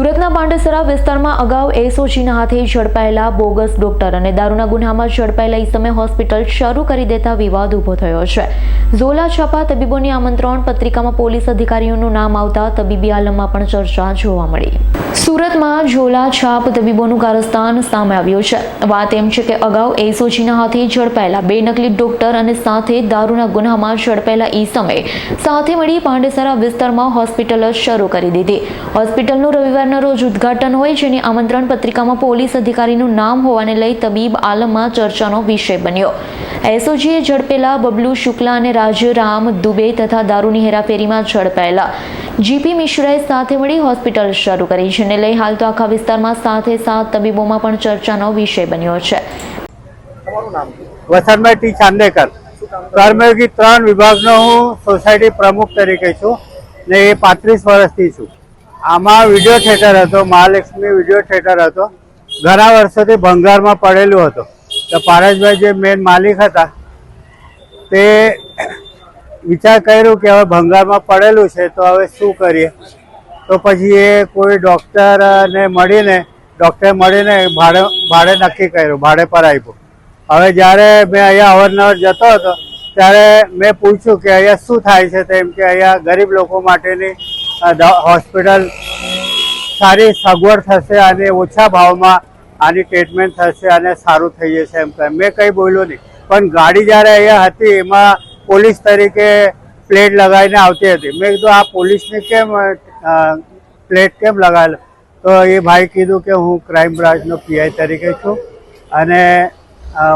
સુરતના પાંડેસરા વિસ્તારમાં અગાઉ એસઓજીના હાથે ઝડપાયેલા બોગસ ડોક્ટર અને દારૂના ગુન્હામાં ઝડપાયેલા ઇસમે હોસ્પિટલ શરૂ કરી દેતા વિવાદ ઊભો થયો છે. ઝોલા છાપા તબીબોની આમંત્રણ પત્રિકામાં પોલીસ અધિકારીઓનું નામ આવતા તબીબી આલમમાં પણ ચર્ચા જોવા મળી. સુરતમાં ઝોલા છાપ તબીબોનું કારસ્તાન સામે આવ્યું છે. વાત એમ છે કે અગાઉ એસઓજીના હાથે ઝડપાયેલા બે નકલી ડોક્ટર અને સાથે દારૂના ગુન્હામાં ઝડપાયેલા ઇસમે સાથે મળી પાંડેસરા વિસ્તારમાં હોસ્પિટલ શરૂ કરી દીધી. હોસ્પિટલનું રવિવારના રોજ ઉદ્ઘાટન હોય જેની આમંત્રણ પત્રિકામાં પોલીસ અધિકારીનું નામ હોવાને લઈ તબીબ આલમમાં ચર્ચાનો વિષય બન્યો. એસઓજીએ ઝડપેલા બબલુ શુક્લા અને રાજરામ દુબે તથા દારૂની હેરાફેરીમાં ઝડપાયેલા. જીપી મિશ્રાએ સાથે મળી હોસ્પિટલ શરૂ કરી જેને લઈ હાલ તો આખા વિસ્તારમાં સાથે સાત તબીબોમાં પણ ચર્ચાનો વિષય બન્યો છે. ત્રણ વિભાગનો હું સોસાયટી પ્રમુખ તરીકે છું ને એ પાંત્રીસ વર્ષથી છું. આમાં વીડિયો થિયેટર હતો, મહાલક્ષ્મી વીડિયો થિયેટર હતો. ઘણા વર્ષોથી ભંગારમાં પડેલું હતું. તો પારસભાઈ જે મેન માલિક હતા, તે વિચાર કર્યું કે હવે ભંગારમાં પડેલું છે, તો હવે શું કરીએ? તો પછી એ કોઈ ડૉક્ટરને મળીને ડૉક્ટર મળીને ભાડે ભાડે નક્કી કર્યું, ભાડે પર આપ્યું. હવે જ્યારે મેં અહીંયા અવારનવાર જતો હતો, ત્યારે મેં પૂછ્યું કે અહીંયા શું થાય છે તેમ કે અહીંયા ગરીબ લોકો માટેની હોસ્પિટલ સારી સગવડ થશે અને ઓછા ભાવમાં આની ટ્રીટમેન્ટ થશે અને સારું થઈ જશે એમ કહે મેં કંઈ બોલ્યો નહીં. પણ ગાડી જ્યારે અહીંયા હતી, એમાં પોલીસ તરીકે પ્લેટ લગાવીને આવતી હતી. મેં કીધું, આ પોલીસની કેમ પ્લેટ કેમ લગાવેલો? તો એ ભાઈ કીધું કે, હું ક્રાઇમ બ્રાન્ચનો પીઆઈ તરીકે છું અને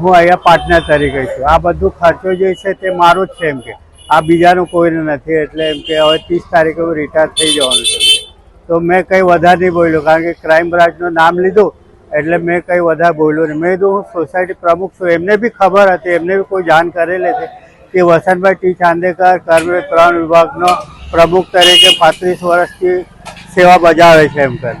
હું અહીંયા પાર્ટનર તરીકે છું. આ બધું ખર્ચો જે છે તે મારો જ છે એમ કે. આ બીજાનું કોઈને નથી, એટલે એમ કે હવે ત્રીસ તારીખે હું રિટાયર થઈ જવાનું છે. તો મેં કંઈ વધારે નહીં બોલ્યો, કારણ કે ક્રાઇમ બ્રાન્ચનું નામ લીધું, એટલે મેં કંઈ વધારે બોલ્યું નહીં. મેં કીધું, હું સોસાયટી પ્રમુખ છું, એમને બી ખબર હતી, એમને બી કોઈ જાણ કરેલી હતી કે વસંતભાઈ ટી ચાંદેકર કર્મ ત્રણ વિભાગનો પ્રમુખ તરીકે પાંત્રીસ વર્ષથી સેવા બજાવે છે એમ કરી